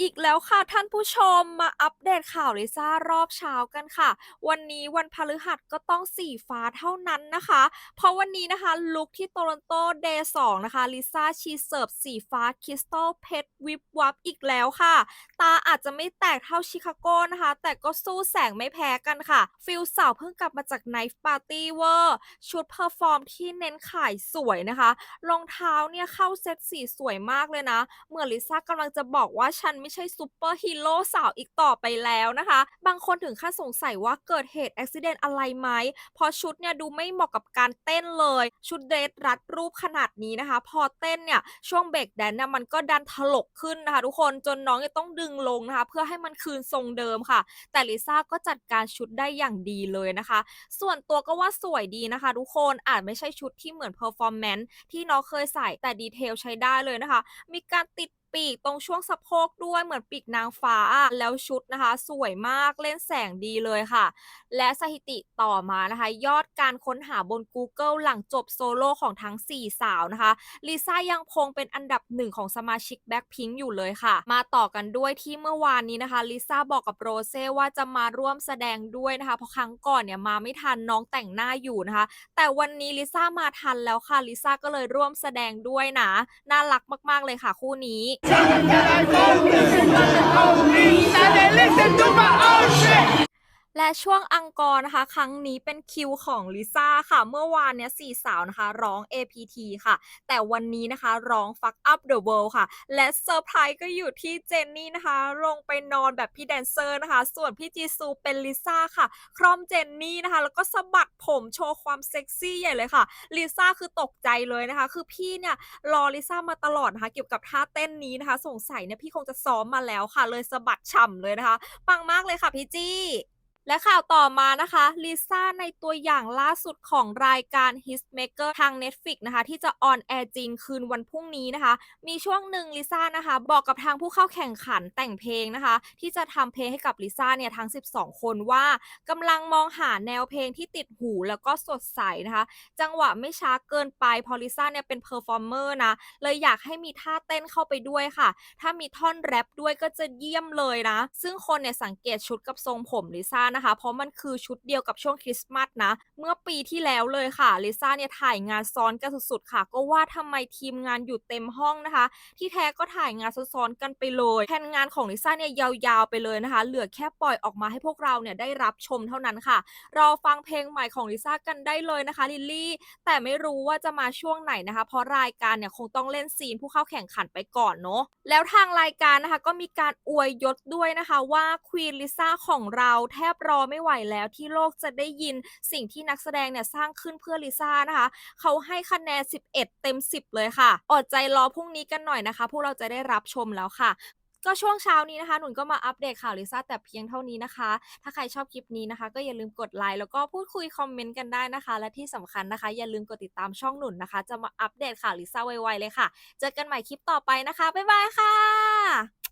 อีกแล้วค่ะท่านผู้ชมมาอัปเดตข่าวลิซ่ารอบเช้ากันค่ะ วันนี้วันพฤหัสก็ต้องสีฟ้าเท่านั้นนะคะ เพราะวันนี้นะคะลุคที่โตลอนโตเดย์สองนะคะลิซ่าชีเสิร์ฟสีฟ้าคริสตัลเพชรวิบวับอีกแล้วค่ะ ตาอาจจะไม่แตกเท่าชิคาโกนะคะ แต่ก็สู้แสงไม่แพ้กันค่ะ ฟิลสาวเพิ่งกลับมาจากไนฟ์ปาร์ตี้เวอร์ชุดเพอร์ฟอร์มที่เน้นขายสวยนะคะรองเท้าเนี่ยเข้าเซ็ตสีสวยมากเลยนะเหมือนลิซ่ากำลังจะบอกว่าฉันไม่ใช่ซูเปอร์ฮีโร่สาวอีกต่อไปแล้วนะคะ บางคนถึงขั้นสงสัยว่าเกิดเหตุอุบิเหตุอะไรไหมพราะชุดเนี่ยดูไม่เหมาะกับการเต้นเลย ชุดเดรสรัดรูปขนาดนี้นะคะ พอเต้นเนี่ยช่วงเบรกแดนเนี่ยมันก็ดันถลกขึ้นนะคะ ทุกคนจนน้องจะต้องดึงลงนะคะ เพื่อให้มันคืนทรงเดิมค่ะ แต่ลิซ่าก็จัดการชุดได้อย่างดีเลยนะคะ ส่วนตัวก็ว่าสวยดีนะคะ ทุกคนอาจไม่ใช่ชุดที่เหมือนเพอร์ฟอร์แมนซ์ที่น้องเคยใส่แต่ดีเทลใช้ได้เลยนะคะ มีการติด ปีกตรงช่วงสะโพกด้วยเหมือนปีกนางฟ้าแล้วชุดนะคะ สวยมากเล่นแสงดีเลยค่ะ และสถิติต่อมานะคะ ยอดการค้นหาบน Google หลังจบโซโล่ของทั้ง 4 สาวนะคะลิซ่ายังคงเป็นอันดับหนึ่งของสมาชิกแบ็คพิงอยู่เลยค่ะ มาต่อกันด้วยที่เมื่อวานนี้นะคะลิซ่าบอกกับโรเซ่ว่าจะมาร่วมแสดงด้วยนะคะเพราะครั้งก่อนเนี่ยมาไม่ทันน้องแต่งหน้าอยู่นะคะ แต่วันนี้ลิซ่ามาทันแล้วค่ะลิซ่าก็เลยร่วมแสดงด้วยนะน่ารักมากๆเลยค่ะคู่นี้ Tell them that I found this and that I found me. และช่วงอังกอร์นะคะ ครั้งนี้เป็นคิวของลิซ่าค่ะ เมื่อวานเนี้ยสี่สาวนะคะ ร้อง APT ค่ะ แต่วันนี้นะคะ ร้อง Fuck Up the World ค่ะ และเซอร์ไพรส์ก็อยู่ที่เจนนี่นะคะ ลงไปนอนแบบพี่แดนเซอร์นะคะ ส่วนพี่จีซูเป็นลิซ่าค่ะ ครอมเจนนี่นะคะ แล้วก็สะบัดผมโชว์ความเซ็กซี่ใหญ่เลยค่ะลิซ่าคือตกใจเลยนะคะ คือพี่เนี่ยรอลิซ่ามาตลอดนะคะ เกี่ยวกับท่าเต้นนี้นะคะ สงสัยเนี่ยพี่คงจะซ้อมมาแล้วค่ะ เลยสะบัดฉ่ำเลยนะคะปังมากเลยค่ะพี่จี้ และข่าวต่อมานะคะลิซ่าในตัวอย่างล่าสุดของรายการ Hitmaker ทาง Netflix นะคะ ที่จะออนแอร์จริงคืนวันพรุ่งนี้นะคะ มีช่วงหนึ่งลิซ่านะคะ บอกกับทางผู้เข้าแข่งขันแต่งเพลงนะคะ ที่จะทำเพลงให้กับลิซ่าเนี่ยทั้ง 12 คนว่ากำลังมองหาแนวเพลงที่ติดหูแล้วก็สดใสนะคะ จังหวะไม่ช้าเกินไปเพอลิซ่าเนี่ยเป็นเพอร์ฟอร์เมอร์นะเลยอยากให้มีท่าเต้นเข้าไปด้วยค่ะ ถ้ามีท่อนแรปด้วยก็จะเยี่ยมเลยนะ ซึ่งคนเนี่ยสังเกตชุดกับทรงผมลิซ่านะคะ เพราะมันคือชุดเดียวกับช่วงคริสต์มาสนะ เมื่อปีที่แล้วเลยค่ะลิซ่าเนี่ยถ่ายงานซ้อนกันสุดๆค่ะ ก็ว่าทำไมทีมงานอยู่เต็มห้องนะคะ ที่แท้ก็ถ่ายงานซ้อนๆกันไปเลยแผนงานของลิซ่าเนี่ยยาวๆไปเลยนะคะ เหลือแค่ปล่อยออกมาให้พวกเราเนี่ยได้รับชมเท่านั้นค่ะ รอฟังเพลงใหม่ของลิซ่ากันได้เลยนะคะลิลลี่ แต่ไม่รู้ว่าจะมาช่วงไหนนะคะ เพราะรายการเนี่ยคงต้องเล่นซีนผู้เข้าแข่งขันไปก่อนเนาะแล้วทางรายการนะคะก็มีการอวยยศด้วยนะคะว่าควีนลิซ่าของเราแทบรอไม่ไหวแล้วที่โลกจะได้ยินสิ่งที่นักแสดงเนี่ยสร้างขึ้นเพื่อลิซ่านะคะ เขาให้คะแนน 11 เต็ม 10 เลยค่ะ อดใจรอพรุ่งนี้กันหน่อยนะคะ พวกเราจะได้รับชมแล้วค่ะก็ช่วงเช้านี้นะคะหนุนก็มาอัปเดตข่าวลิซ่าแต่เพียงเท่านี้นะคะ ถ้าใครชอบคลิปนี้นะคะ ก็อย่าลืมกดไลค์แล้วก็พูดคุยคอมเมนต์กันได้นะคะ และที่สำคัญนะคะ อย่าลืมกดติดตามช่องหนุนนะคะ จะมาอัปเดตข่าวลิซ่าไวๆเลยค่ะ เจอกันใหม่คลิปต่อไปนะคะบ๊ายบายค่ะ